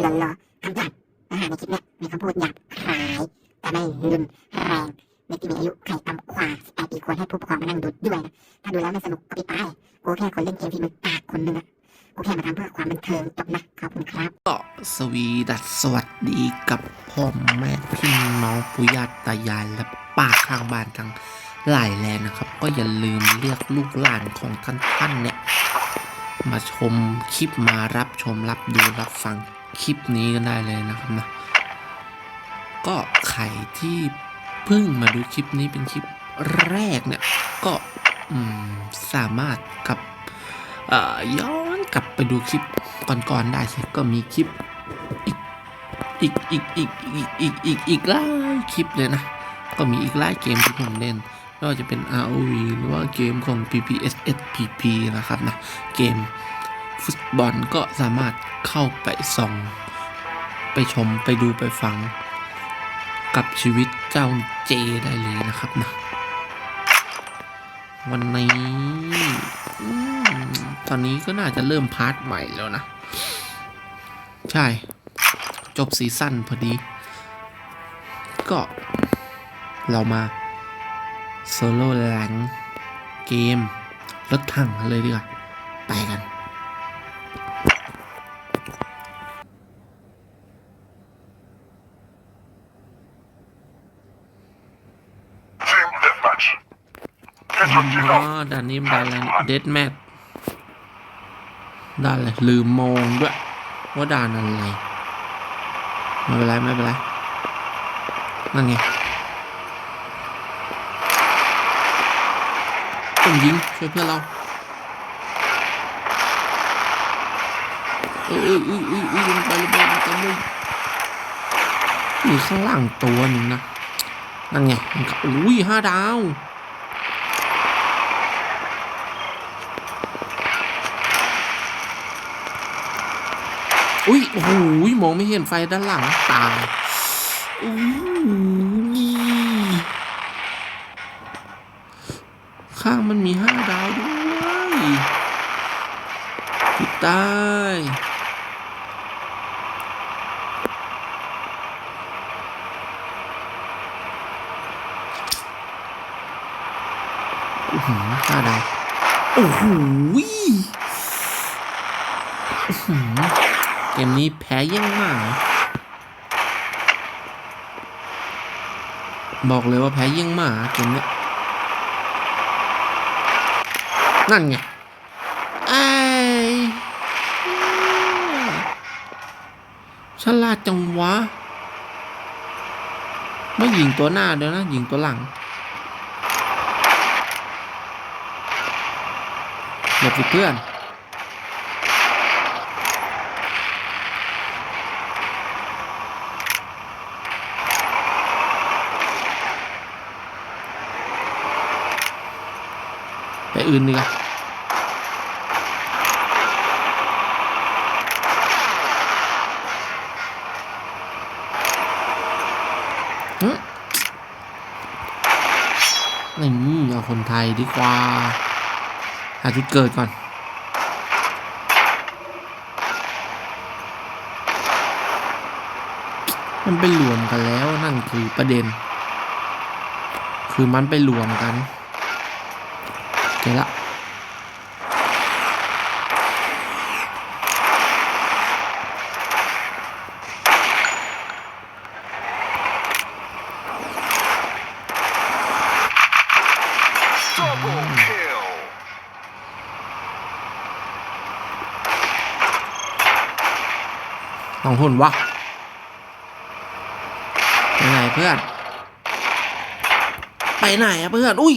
หล่อๆคำหยาบอาหารในคลิปนี้มีคำพูดหยาบคายแต่ไม่รุนแรงเด็กที่มีอายุใครต่ำกว่า18ปีควรให้ผู้ปกครองมานั่งดูด้วยนะถ้าดูแล้วไม่สนุกก็ปิดไปกูแค่คนเล่นเกมที่มึงกากคนหนึงอะกูแค่มาทำเพื่อความบันเทิงจบนะขอบคุณครับก็สวีดัสสวัสดีกับพ่อแม่พี่น้องปุยาตายายและป้าข้างบ้านทั้งหลายแลนะครับ ก็อย่าลืมเรียกลูกหลานของท่านท่านเนี่ย มาชมคลิปมารับชมรับดูรับฟัง คลิปนี้กันได้เลยนะครับนะก็ใครที่เพิ่งมาดูคลิปนี้เป็นคลิปแรกเนี่ยก็สามารถกับย้อนกลับไปดูคลิปก่อนๆได้ก็มีคลิปอีกอีกอีกอีกอีกอีกอีกหลายคลิปเลยนะ ก็มีอีกหลายเกมที่ผมเล่นไม่ว่าจะเป็น ROV หรือว่าเกมของ PPSSPP นะครับนะเกม ฟุตบอลก็สามารถเข้าไปส่อง ไปชมไปดูไปฟัง กับชีวิตเจ้าเจได้เลยนะครับนะ วันนี้ตอนนี้ก็น่าจะเริ่มพาร์ทใหม่แล้วนะ ใช่ จบซีซั่นพอดี ก็เรามาโซโล่แรงเกมรถถังเลยดีกว่า ไปกัน อ๋อด่านนี้มันด่านอะไรเดดแมทด่านอะไรลืมมองด้วยว่าด่านอะไรไม่เป็นไรไม่เป็นไรนั่นไงต้องยิงช่วยเพื่อนเราเออเออเออเออเออลงไปลงไปลงไปเลยมีข้างล่างตัวหนึ่งนะนั่นไงมันก็อุ้ยห้าดาว อุ้ยโอ้โหมองไม่เห็นไฟด้านหลังตายอุ้ยข้างมันมีห้าดาวด้วยปิดตายห้าดาว โอ้โห เกมนี้แพ้เยังมาก บอกเลยว่าแพ้เยังมากเกมนี้นั่นไงไอ้ฉลาดจังวะ ไม่ยิงตัวหน้าเดี๋ยวนะ ยิงตัวหลังหลบสิเพื่อน อื่นดีกว่าหึนี่เอาคนไทยดีกว่า หาจุดเกิดก่อน มันไปรวมกันแล้วนั่นคือประเด็น คือมันไปรวมกัน เจอละ Double kill. สองคนวะไปไหนเพื่อน ไปไหนอะเพื่อน อุ้ย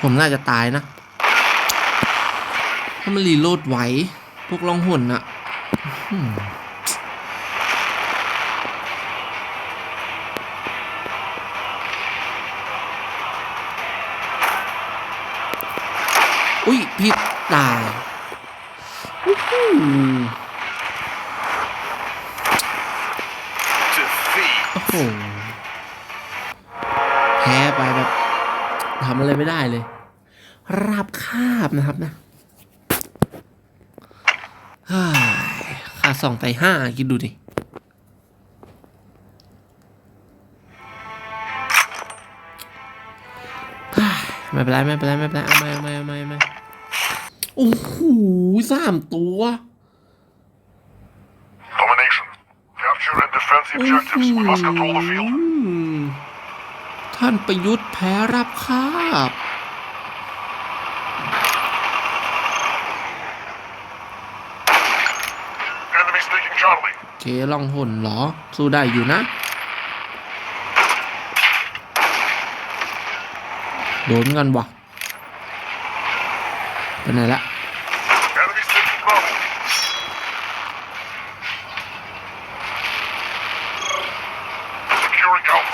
ผมน่าจะตายนะถ้ามันรีโหลดไหว พวกลองหุ่นอะอืมอุ้ยผิดตายอู้หู Defeat. โอ้โห อะไรไม่ได้เลย ราบคาบนะครับนะเฮ้ยอะสองไต่ห้าคิดดูดิไม่เป็นไรไม่เป็นไรไม่เป็นไรเอาไม่เอาไม่เอาไม่เอาไม่โอ้โหสามตัว Domination. Capture and defend ท่านประยุทธ์แพ้รับคาบ Enemies taking Charlie. เกลองหนเหรอ สู้ได้อยู่นะ โดนกันวะไปไหนละ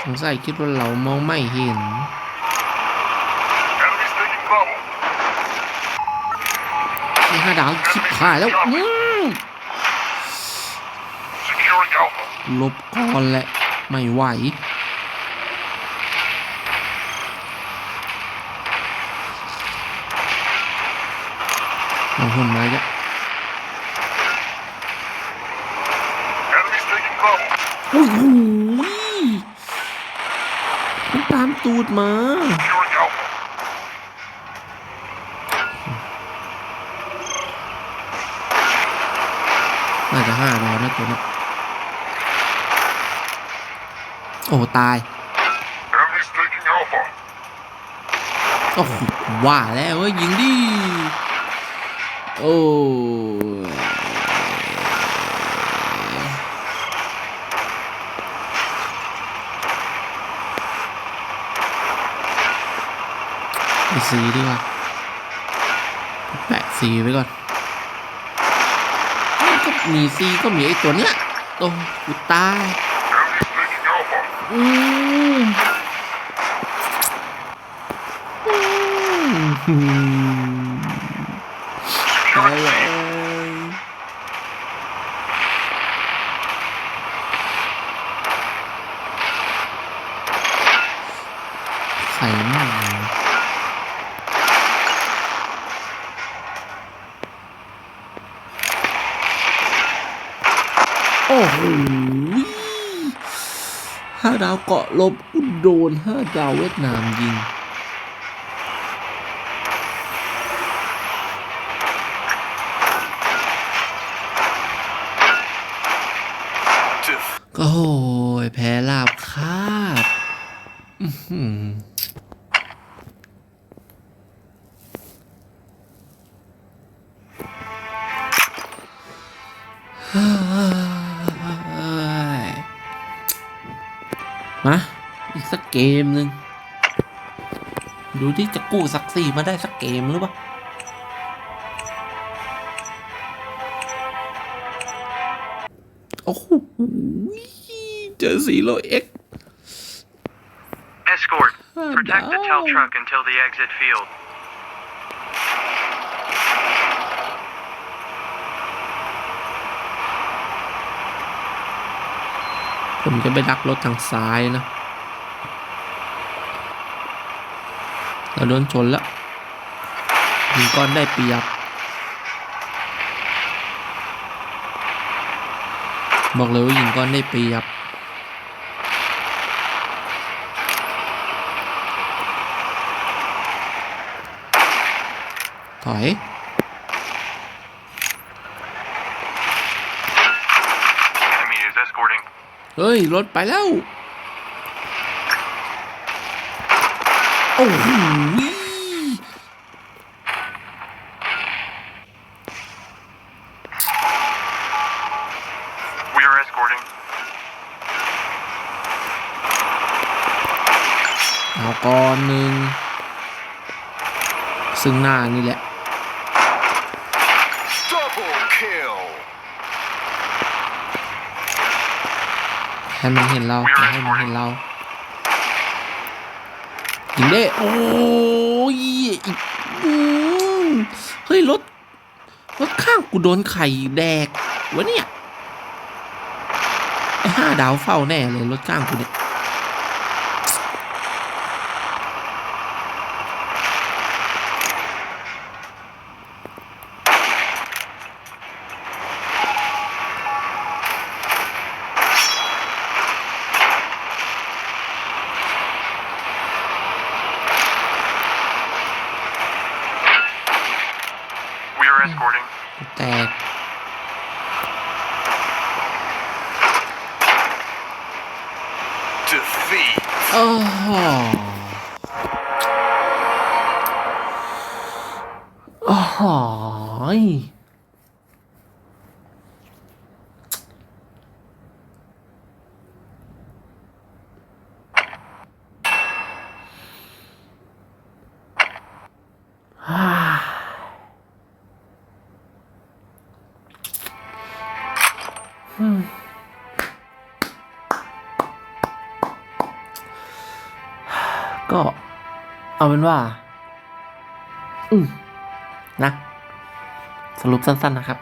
ส Alpha. งสัยคิดว่าเรามองไม่เห็น Enemies taking Bravo. ที่ห้าดาวชิบหายแล้วอืม Securing Alpha. ลบก่อนแหละ ไม่ไหวเอาหุ่นมาจ้ะ Enemies taking Bravo. โอ้โหมันตามตู ดมา น่าจะห้าดาวนะตัวนี้โอ้ตาย โอ้ว่าแล้วยยิงดิ โอ้ ไปสีดีกว่าแปะสีไว้ก่อนก็มีซีก็มีไอ้ตัวเนี้ยโอ้กูตายอืมอืมตายเลย 5 ดาวเกาะลบอุดโดน 5 ดาวเวียดนามยิง ก็โหยแพ้ลาบคาบอื มาอีกสักเกมหนึ่งดูที่จะกู้สักสี่มาได้สักเกมหรือเปล่าโอ้โหเจอสีโลเอ็ก Escort. Oh, Protect the tail no. truck until the exit field. ผมจะไปดักรถทางซ้ายนะ เราโดนชนแล้วยิงก้อนได้เปรียบ บอกเลยว่ายิงก้อนได้เปรียบถอย เฮ้ย รถไปแล้ว โอ้โห We are escorting. เอาก่อนหนึ่งซึ่งหน้านี่แหละ ให้มันเห็นเราอย่าให้มันเห็นเรายิงได้โอ้ยอืเฮ้ยรถรถข้างกูโดนไข่แดกวะเนี่ยไอห้าดาวเฝ้าแน่เลยรถข้างกูเนี่ย Enemies โอ้โหโอ้โหยฮ่ ก็เอาเป็นว่า อืมนะ สรุปสั้นๆนะครับ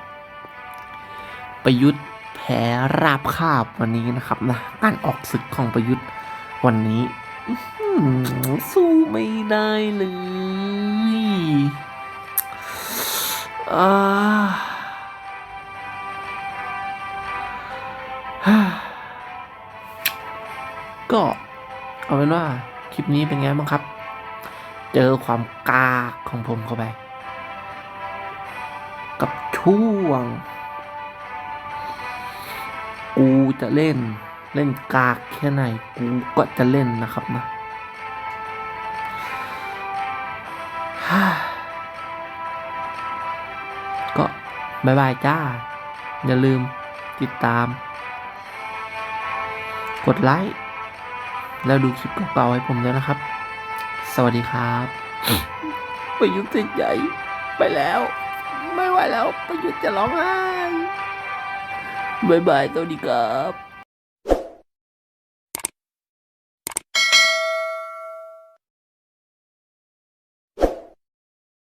ประยุทธ์แพ้ราบคาบวันนี้นะครับนะการออกศึกของประยุทธ์วันนี้อื้อหือสู้ไม่ได้เลยอ่าฮ่าก็เอาเป็นว่า คลิปนี้เป็นไงบ้างครับ เจอความกาของผมเข้าไป กับช่วง กูจะเล่นเล่นกากแค่ไหน กูก็จะเล่นนะครับนะก็บายบายจ้า อย่าลืมติดตาม กดไลค์ แล้วดูคลิปเก่าๆให้ผมด้วยนะครับ สวัสดีครับประยุทธ์ติดใหญ่ ไปแล้ว ไม่ไหวแล้วประยุทธ์จะร้องไห้บายบายสวัสดีครับ